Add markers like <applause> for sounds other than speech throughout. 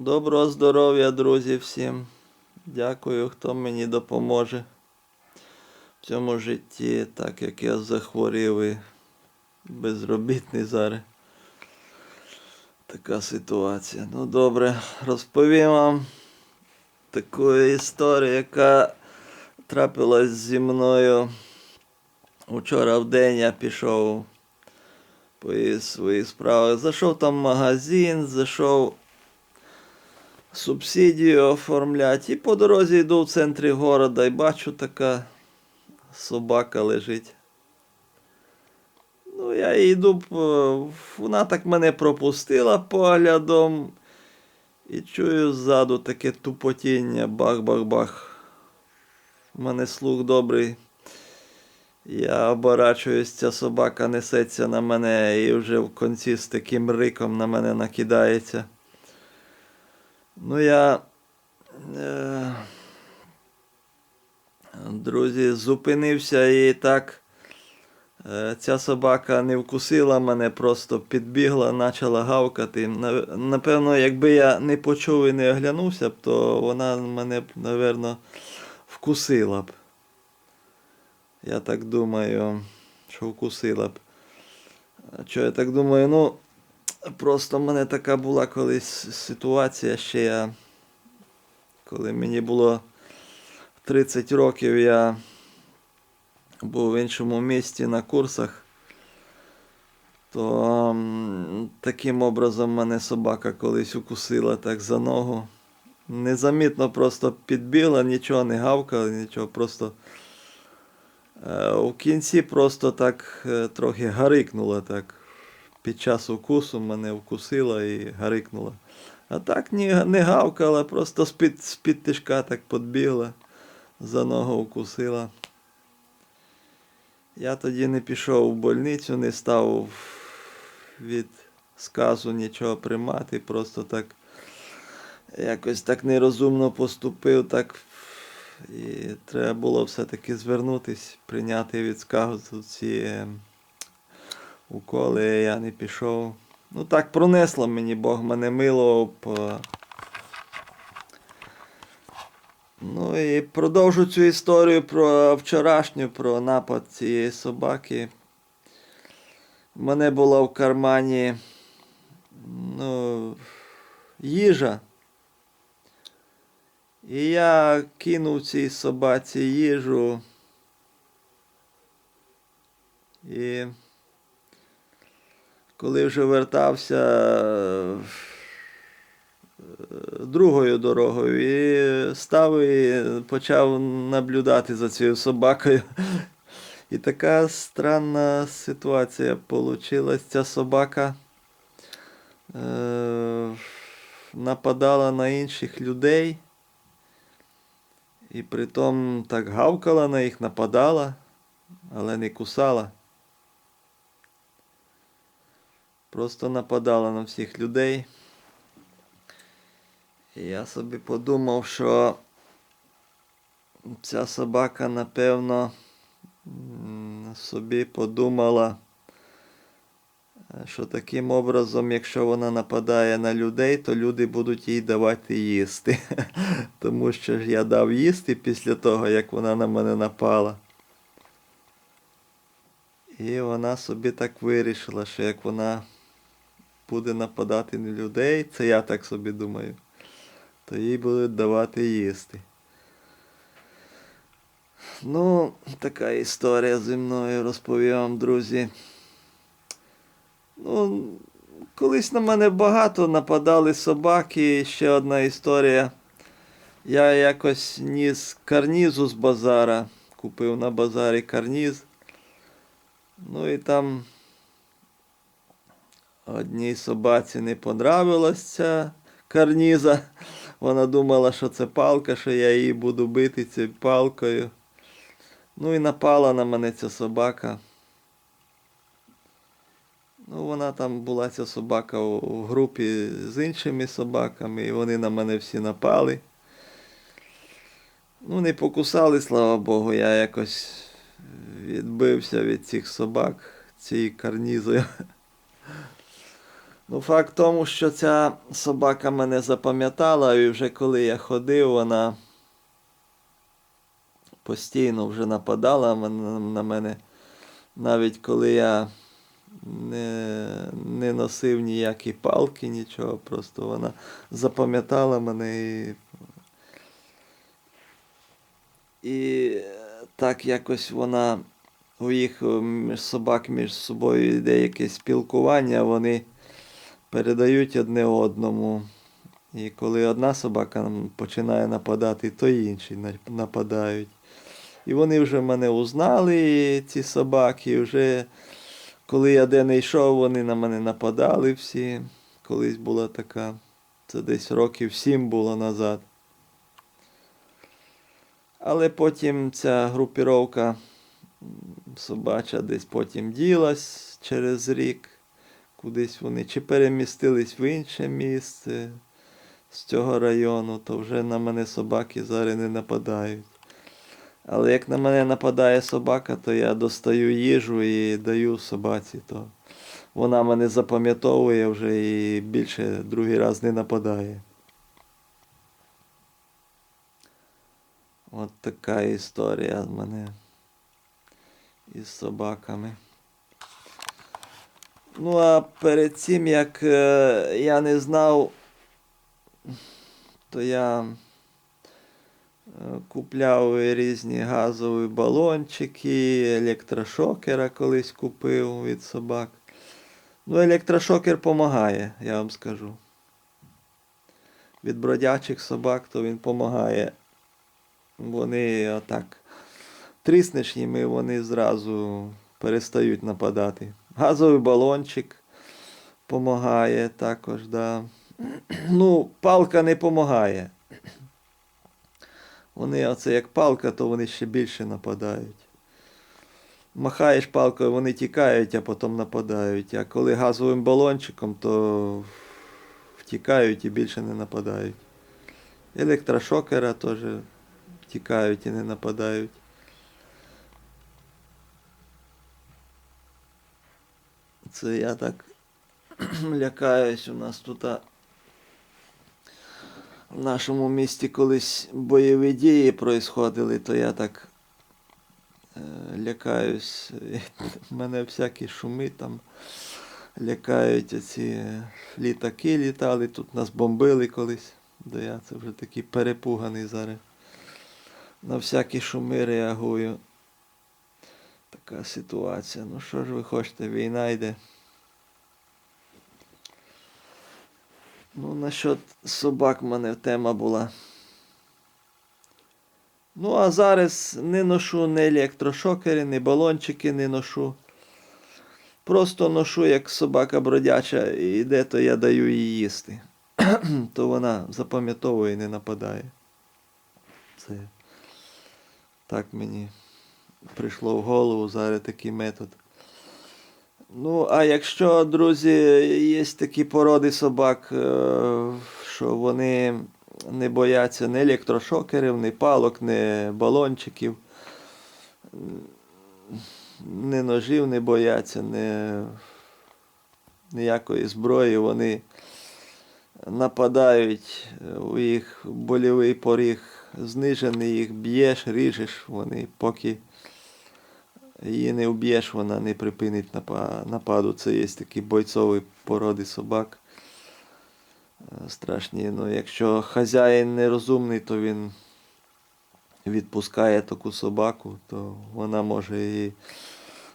Доброго здоров'я, друзі, всім. Дякую, хто мені допоможе в цьому житті, так як я захворів і безробітний зараз. Така ситуація. Ну добре, розповім вам таку історію, яка трапилась зі мною. Вчора в день я пішов по своїх справах. Зайшов там в магазин, зайшов субсидію оформляти. І по дорозі йду в центрі города і бачу така собака лежить. Ну, я йду, вона так мене пропустила поглядом. І чую ззаду таке тупотіння, бах-бах-бах. У мене слух добрий. Я оборачуюсь, ця собака несеться на мене і вже в кінці з таким риком на мене накидається. Ну, я. Е, друзі, зупинився і так. Е, ця собака не вкусила мене, просто підбігла, почала гавкати. Напевно, якби я не почув і не оглянувся б, то вона мене б, напевно, вкусила б. Я так думаю, що вкусила б. Що я так думаю, ну. Просто в мене така була колись ситуація, ще я, коли мені було 30 років, я був в іншому місті на курсах, то таким образом мене собака колись укусила так за ногу. Незамітно просто підбігла, нічого не гавкала, нічого, просто е, у кінці просто так е, трохи гарикнула так під час укусу мене вкусила і гарикнула. А так ні, не гавкала, просто з-під, з-під тишка так підбігла, за ногу вкусила. Я тоді не пішов в больницю, не став від сказу нічого приймати, просто так якось так нерозумно поступив, так і треба було все-таки звернутись, прийняти від сказу ці. Уколи я не пішов. Ну так пронесло мені, Бог мене милував. По... Ну і продовжу цю історію про вчорашню, про напад цієї собаки. У мене була в кармані ну, їжа. І я кинув цій собаці їжу. І коли вже вертався е, другою дорогою і став і почав наблюдати за цією собакою. І така странна ситуація вийшла. Ця собака е, нападала на інших людей. І притом так гавкала на їх, нападала, але не кусала. Просто нападала на всіх людей. І я собі подумав, що ця собака, напевно, собі подумала, що таким образом, якщо вона нападає на людей, то люди будуть їй давати їсти. <laughs> Тому що ж я дав їсти після того, як вона на мене напала. І вона собі так вирішила, що як вона буде нападати на людей, це я так собі думаю, то їй будуть давати їсти. Ну, така історія зі мною розповім друзі. Ну, колись на мене багато нападали собаки. Ще одна історія. Я якось ніс карнізу з базара, купив на базарі карніз. Ну і там одній собаці не понравилась ця карніза. Вона думала, що це палка, що я її буду бити цією палкою. Ну і напала на мене ця собака. Ну, вона там була ця собака у групі з іншими собаками, і вони на мене всі напали. Ну, не покусали, слава Богу, я якось відбився від цих собак цією карнізою. Ну, факт в тому, що ця собака мене запам'ятала, і вже коли я ходив, вона постійно вже нападала на мене. Навіть коли я не, не носив ніякі палки, нічого, просто вона запам'ятала мене і. І так якось вона у їх собак між собою йде якесь спілкування, вони передають одне одному. І коли одна собака починає нападати, то інші нападають. І вони вже мене узнали, ці собаки. і Вже коли я де не йшов, вони на мене нападали всі. Колись була така. Це десь років сім було назад. Але потім ця групіровка собача десь потім ділась через рік. Кудись вони чи перемістились в інше місце з цього району, то вже на мене собаки зараз не нападають. Але як на мене нападає собака, то я достаю їжу і даю собаці, то вона мене запам'ятовує вже і більше другий раз не нападає. От така історія в мене із собаками. Ну, а перед цим, як е, я не знав, то я е, купляв різні газові балончики, електрошокера колись купив від собак. Ну, електрошокер допомагає, я вам скажу. Від бродячих собак, то він допомагає. Вони отак тріснеш їм, вони зразу перестають нападати. Газовий балончик допомагає також, да. Ну, палка не допомагає. Вони, оце як палка, то вони ще більше нападають. Махаєш палкою, вони тікають, а потім нападають. А коли газовим балончиком, то втікають і більше не нападають. Електрошокера теж втікають і не нападають. Це я так <clears throat> лякаюсь. У нас тут в нашому місті колись бойові дії происходили, то я так е, лякаюсь. У <laughs> мене всякі шуми там лякають оці літаки літали, тут нас бомбили колись. Да я це вже такий перепуганий зараз. На всякі шуми реагую. Така ситуація. Ну що ж ви хочете, війна йде. Ну, насчет собак в мене тема була. Ну, а зараз не ношу ні електрошокери, ні балончики не ношу. Просто ношу, як собака бродяча, і йде, то я даю їй їсти. <clears throat> то вона запам'ятовує і не нападає. Це так мені прийшло в голову зараз такий метод. Ну, а якщо, друзі, є такі породи собак, е, що вони не бояться ні електрошокерів, ні палок, ні балончиків, ні ножів не бояться, ні ніякої зброї, вони нападають, е, у їх больовий поріг знижений, їх б'єш, ріжеш, вони поки її не вб'єш, вона не припинить нападу. Це є такі бойцові породи собак. Е, Страшні. Ну, якщо хазяїн нерозумний, то він відпускає таку собаку, то вона може і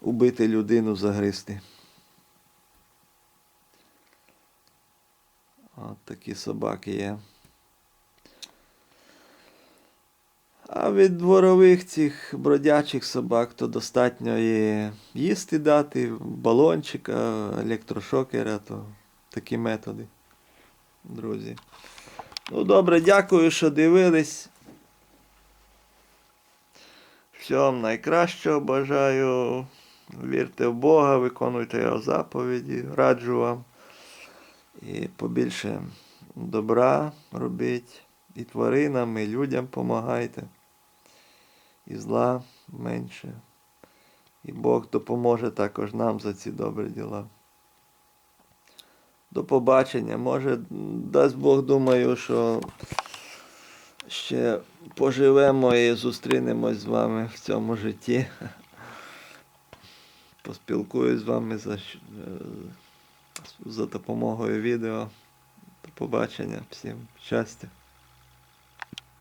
убити людину, загризти. От такі собаки є. А від дворових цих бродячих собак то достатньо і їсти дати, балончика, електрошокера, то такі методи, друзі. Ну добре, дякую, що дивились. Всього найкращого бажаю. Вірте в Бога, виконуйте його заповіді, раджу вам. І побільше добра робіть. І тваринам, і людям помагайте. І зла менше. І Бог допоможе також нам за ці добрі діла. До побачення. Може, дасть Бог, думаю, що ще поживемо і зустрінемось з вами в цьому житті. <laughs> Поспілкуюсь з вами за, е, за допомогою відео. До побачення. Всім щастя.